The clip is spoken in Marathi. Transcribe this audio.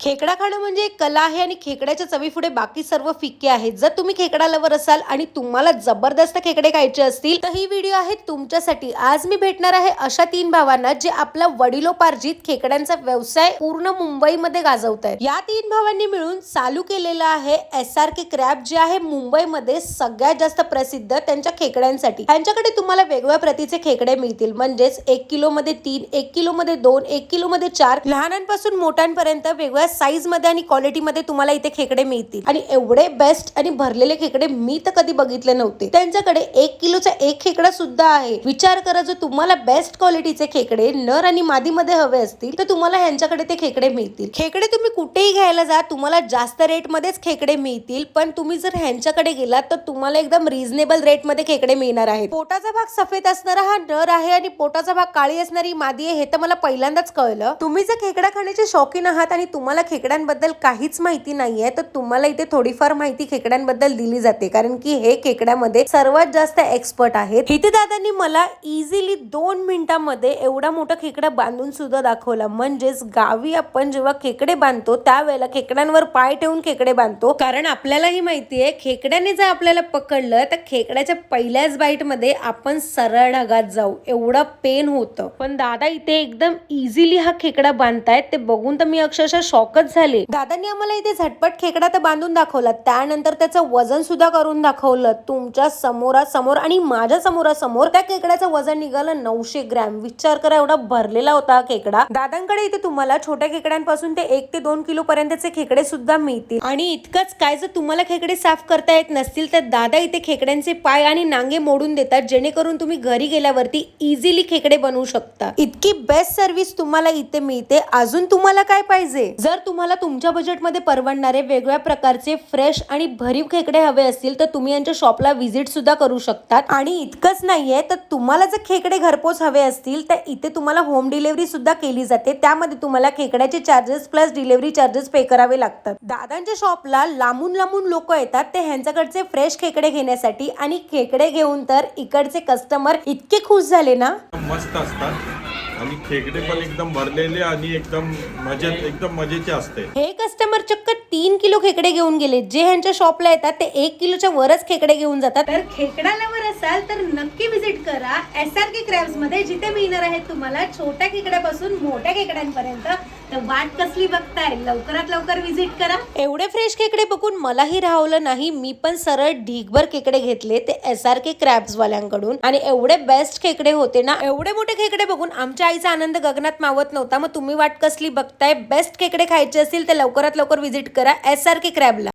खेकडा खाणं म्हणजे एक कला आहे आणि खेकड्याच्या चवीपुढे बाकी सर्व फिक्के आहेत. जर तुम्ही खेकडा लवर असाल आणि तुम्हाला जबरदस्त खेकडे खायचे असतील तर ही व्हिडिओ आहे तुमच्यासाठी. आज मी भेटणार आहे अशा तीन भावांना जे आपला वडिलोपार्जित खेकड्यांचा व्यवसाय पूर्ण मुंबईमध्ये गाजवत आहेत या तीन भावांनी मिळून चालू केलेला आहे एस आर के क्रॅप जे आहे मुंबईमध्ये सगळ्यात जास्त प्रसिद्ध त्यांच्या खेकड्यांसाठी. त्यांच्याकडे तुम्हाला वेगवेगळ्या प्रतीचे खेकडे मिळतील. म्हणजेच एक किलो मध्ये तीन एक किलो मध्ये दोन एक किलो मध्ये चार. लहानांपासून मोठ्यांपर्यंत वेगवेगळ्या साईजमध्ये आणि क्वालिटीमध्ये तुम्हाला इथे खेकडे मिळतील. आणि एवढे बेस्ट आणि भरलेले खेकडे मी तर कधी बघितले नव्हते. त्यांच्याकडे एक किलोचा एक खेकडा सुद्धा आहे. विचार करा जो तुम्हाला बेस्ट क्वालिटीचे खेकडे नर आणि मादीमध्ये हवे असतील तर तुम्हाला ह्यांच्याकडे ते खेकडे मिळतील. खेकडे तुम्ही कुठेही घ्यायला जा तुम्हाला जास्त रेटमध्येच खेकडे मिळतील पण तुम्ही जर ह्यांच्याकडे गेलात तर तुम्हाला एकदम रिझनेबल रेटमध्ये खेकडे मिळणार आहेत. पोटाचा भाग सफेद असणारा हा नर आहे आणि पोटाचा भाग काळी असणारी मादी आहे हे तर मला पहिल्यांदाच कळलं. तुम्ही जर खेकडा खाण्याचे शौकीन आहात आणि तुम्हाला खेकड्यांबद्दल काहीच माहिती नाहीये तर तुम्हाला इथे थोडीफार माहिती खेकड्यांबद्दल दिली जाते. कारण की हे खेकड्यामध्ये सर्वात जास्त एक्सपर्ट आहेत. इथे दादांनी मला इझिली दोन मिनिटांमध्ये एवढा मोठा खेकडा बांधून सुद्धा दाखवला. म्हणजेच गावी आपण जेव्हा खेकडे बांधतो त्यावेळेला खेकड्यांवर पाय ठेवून खेकडे बांधतो. कारण आपल्यालाही माहितीये खेकड्याने जर आपल्याला पकडलं तर खेकड्याच्या पहिल्याच बाईटमध्ये आपण सरळ ढगात जाऊ. एवढं पेन होतं. पण दादा इथे एकदम इझिली हा खेकडा बांधतायत ते बघून तर मी अक्षरशः शॉकच झाले. दादांनी आम्हाला इथे झटपट खेकडा तर बांधून दाखवला. त्यानंतर त्याचं वजन सुद्धा करून दाखवलं. तुमच्या समोरासमोर आणि माझ्या समोरासमोर त्या खेकड्याचं वजन निघालं. नऊशे ग्रॅम. विचार करा एवढा भरलेला होता खेकडा. दादांकडे इथे तुम्हाला छोट्या खेकड्यांपासून ते एक ते दोन किलो पर्यंतचे खेकडे सुद्धा मिळतील. आणि इतकंच काय जर तुम्हाला खेकडे साफ करता येत नसतील तर दादा इथे खेकड्यांचे पाय आणि नांगे मोडून देतात. जेणेकरून तुम्ही घरी गेल्यावरती इझिली खेकडे बनवू शकता. इतकी बेस्ट सर्व्हिस तुम्हाला इथे मिळते. अजून तुम्हाला काय पाहिजे? जर तुम्हाला तुमच्या बजेटमध्ये परवडणारे वेगवेगळ्या प्रकारचे फ्रेश आणि भरीव खेकडे हवे असतील तर तुम्ही यांच्या शॉपला व्हिजिट सुद्धा करू शकतात. आणि इतकंच नाहीये तर तुम्हाला जर खेकडे घरपोच हवे असतील तर इथे तुम्हाला होम डिलिव्हरी सुद्धा केली जाते. त्यामध्ये तुम्हाला खेकड्याचे charges plus delivery charges pay करावे लागतात. दादांच्या शॉपला लांबून लांबून लोक येतात ते ह्यांच्याकडचे फ्रेश खेकडे घेण्यासाठी. आणि खेकडे घेऊन तर इकडचे कस्टमर इतके खुश झाले ना? मस्त असतात. आणि खेकडे पण एकदम भरलेले आणि एकदम मजेत एकदम मजेचे असते. हे कस्टमर चक्क तीन किलो खेकडे घेऊन गेले. जे ह्यांच्या शॉपला येतात ते एक किलोच्या वरच खेकडे घेऊन जातात. तर खेकडा लवर असाल तर नक्की विजिट करा. एस आर के क्रॅब्समध्ये जिथे मिळणार आहेत तुम्हाला छोट्या खेकड्यापासून मोठ्या खेकड्यांपर्यंत. तर वाट कसली बघताय? लवकरात लवकर विजिट करा. एवढे फ्रेश खेकडे बघून मलाही राहवलं नाही. मी पण सरळ ढीगभर खेकडे घेतले ते एस आर के क्रॅब्स वाल्यांकडून. आणि एवढे बेस्ट खेकडे होते ना एवढे मोठे खेकडे बघून आमच्या आईचा आनंद गगनात मावत नव्हता. मग तुम्ही वाट कसली बघताय? बेस्ट खेकडे खायचे असतील तर लवकरात लवकर व्हिजिट करा. एस आर के क्रॅबला